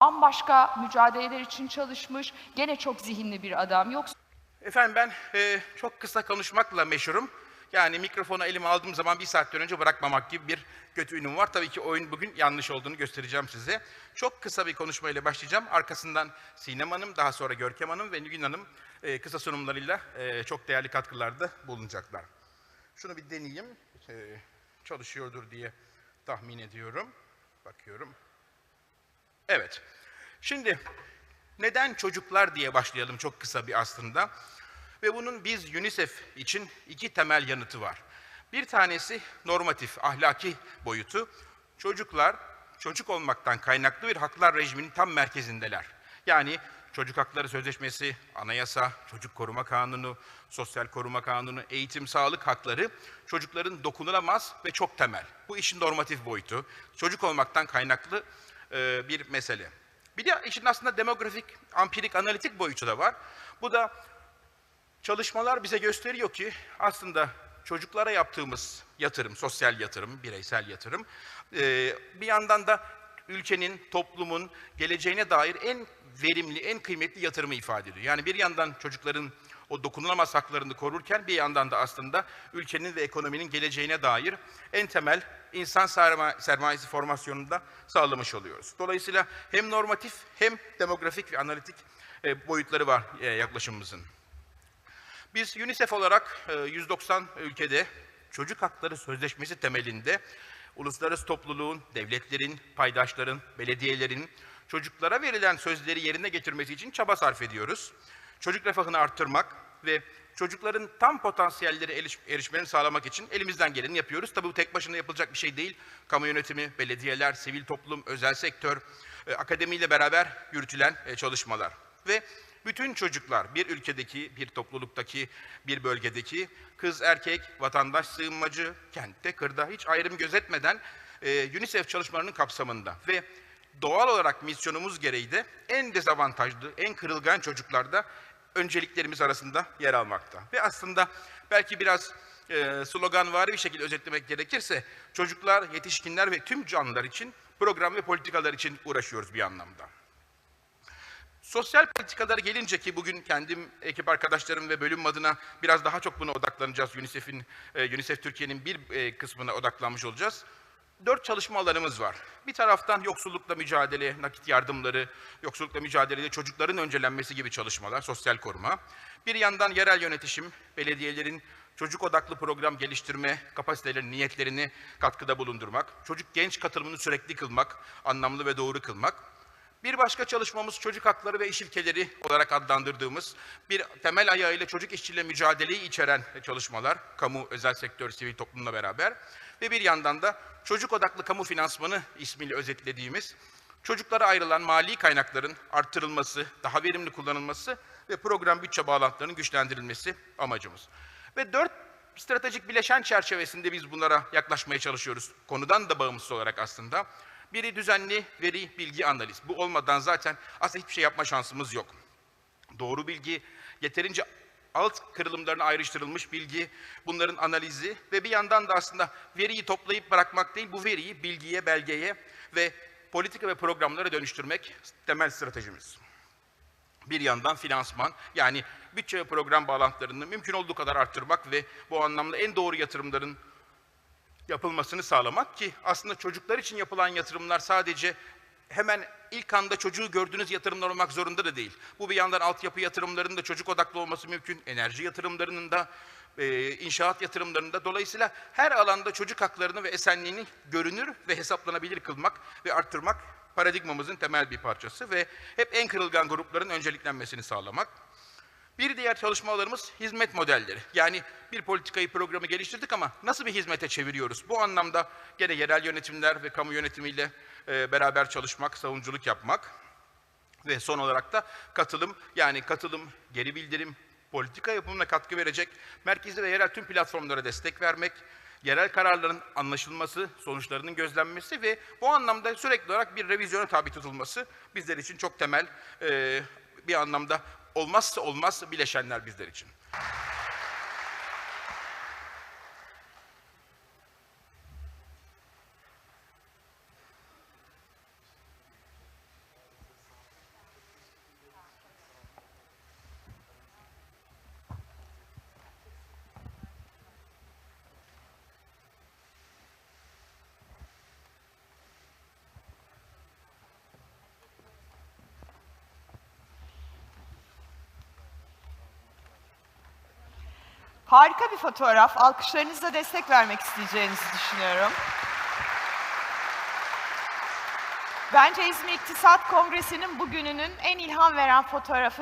bambaşka mücadeleler için çalışmış. Gene çok zihinli bir adam. Yoksa Efendim ben e, çok kısa konuşmakla meşhurum. Yani mikrofonu elime aldığım zaman bir saatten önce bırakmamak gibi bir kötü ünüm var. Tabii ki oyun bugün yanlış olduğunu göstereceğim size. Çok kısa bir konuşmayla başlayacağım. Arkasından Sinem Hanım, daha sonra Görkem Hanım ve Nilgün Hanım e, kısa sunumlarıyla e, çok değerli katkılarda bulunacaklar. Şunu bir deneyeyim. E, çalışıyordur diye tahmin ediyorum. Bakıyorum. Evet. Şimdi neden çocuklar diye başlayalım çok kısa bir aslında. Ve bunun biz UNICEF için iki temel yanıtı var. Bir tanesi normatif, ahlaki boyutu. Çocuklar çocuk olmaktan kaynaklı bir haklar rejiminin tam merkezindeler. Yani Çocuk Hakları Sözleşmesi, Anayasa, Çocuk Koruma Kanunu, Sosyal Koruma Kanunu, eğitim, sağlık hakları çocukların dokunulamaz ve çok temel. Bu işin normatif boyutu. Çocuk olmaktan kaynaklı e, bir mesele. Bir de işin aslında demografik, ampirik, analitik boyutu da var. Bu da çalışmalar bize gösteriyor ki aslında çocuklara yaptığımız yatırım, sosyal yatırım, bireysel yatırım e, bir yandan da ülkenin, toplumun geleceğine dair en verimli, en kıymetli yatırımı ifade ediyor. Yani bir yandan çocukların o dokunulamaz haklarını korurken bir yandan da aslında ülkenin ve ekonominin geleceğine dair en temel insan serma- sermayesi formasyonunu da sağlamış oluyoruz. Dolayısıyla hem normatif hem demografik ve analitik e, boyutları var e, yaklaşımımızın. Biz UNICEF olarak e, 190 ülkede çocuk hakları sözleşmesi temelinde uluslararası topluluğun, devletlerin, paydaşların, belediyelerin çocuklara verilen sözleri yerine getirmesi için çaba sarf ediyoruz. Çocuk refahını arttırmak ve çocukların tam potansiyelleri eriş, erişmelerini sağlamak için elimizden geleni yapıyoruz. Tabii bu tek başına yapılacak bir şey değil. Kamu yönetimi, belediyeler, sivil toplum, özel sektör, e, akademiyle beraber yürütülen e, çalışmalar. Ve bütün çocuklar bir ülkedeki, bir topluluktaki, bir bölgedeki kız, erkek, vatandaş, sığınmacı, kentte, kırda hiç ayrım gözetmeden e, UNICEF çalışmalarının kapsamında ve doğal olarak misyonumuz gereği de en dezavantajlı, en kırılgan çocuklarda önceliklerimiz arasında yer almakta. Ve aslında belki biraz e, sloganvari bir şekilde özetlemek gerekirse çocuklar, yetişkinler ve tüm canlılar için program ve politikalar için uğraşıyoruz bir anlamda. Sosyal politikalara gelince ki bugün kendim, ekip arkadaşlarım ve bölüm adına biraz daha çok buna odaklanacağız. UNICEF'in, e, UNICEF Türkiye'nin bir e, kısmına odaklanmış olacağız. Dört çalışma alanımız var. Bir taraftan yoksullukla mücadele, nakit yardımları, yoksullukla mücadelede çocukların öncelenmesi gibi çalışmalar, sosyal koruma. Bir yandan yerel yönetişim, belediyelerin çocuk odaklı program geliştirme, kapasitelerin, niyetlerini katkıda bulundurmak, çocuk genç katılımını sürekli kılmak, anlamlı ve doğru kılmak. Bir başka çalışmamız çocuk hakları ve iş ilkeleri olarak adlandırdığımız bir temel ayağıyla çocuk işçiliğiyle mücadeleyi içeren çalışmalar, kamu, özel sektör, sivil toplumla beraber ve bir yandan da çocuk odaklı kamu finansmanı ismiyle özetlediğimiz çocuklara ayrılan mali kaynakların arttırılması, daha verimli kullanılması ve program bütçe bağlantılarının güçlendirilmesi amacımız. Ve dört stratejik bileşen çerçevesinde biz bunlara yaklaşmaya çalışıyoruz. Konudan da bağımsız olarak aslında. Biri düzenli veri, bilgi, analiz. Bu olmadan zaten aslında hiçbir şey yapma şansımız yok. Doğru bilgi, yeterince alt kırılımlarına ayrıştırılmış bilgi, bunların analizi ve bir yandan da aslında veriyi toplayıp bırakmak değil, bu veriyi bilgiye, belgeye ve politika ve programlara dönüştürmek temel stratejimiz. Bir yandan finansman, yani bütçe ve program bağlantılarını mümkün olduğu kadar arttırmak ve bu anlamda en doğru yatırımların yapılmasını sağlamak ki aslında çocuklar için yapılan yatırımlar sadece hemen ilk anda çocuğu gördüğünüz yatırımlar olmak zorunda da değil. Bu bir yandan altyapı yatırımlarının da çocuk odaklı olması mümkün, enerji yatırımlarının da, e, inşaat yatırımlarında. Dolayısıyla her alanda çocuk haklarını ve esenliğini görünür ve hesaplanabilir kılmak ve arttırmak paradigmamızın temel bir parçası ve hep en kırılgan grupların önceliklenmesini sağlamak. Bir diğer çalışmalarımız hizmet modelleri. Yani bir politikayı, programı geliştirdik ama nasıl bir hizmete çeviriyoruz? Bu anlamda gene yerel yönetimler ve kamu yönetimiyle e, beraber çalışmak, savunuculuk yapmak ve son olarak da katılım, yani katılım, geri bildirim, politika yapımına katkı verecek, merkezi ve yerel tüm platformlara destek vermek, yerel kararların anlaşılması, sonuçlarının gözlenmesi ve bu anlamda sürekli olarak bir revizyona tabi tutulması bizler için çok temel e, bir anlamda olmazsa olmaz bileşenler bizler için. Harika bir fotoğraf. Alkışlarınızla destek vermek isteyeceğinizi düşünüyorum. Bence İzmir İktisat Kongresi'nin bugününün en ilham veren fotoğrafı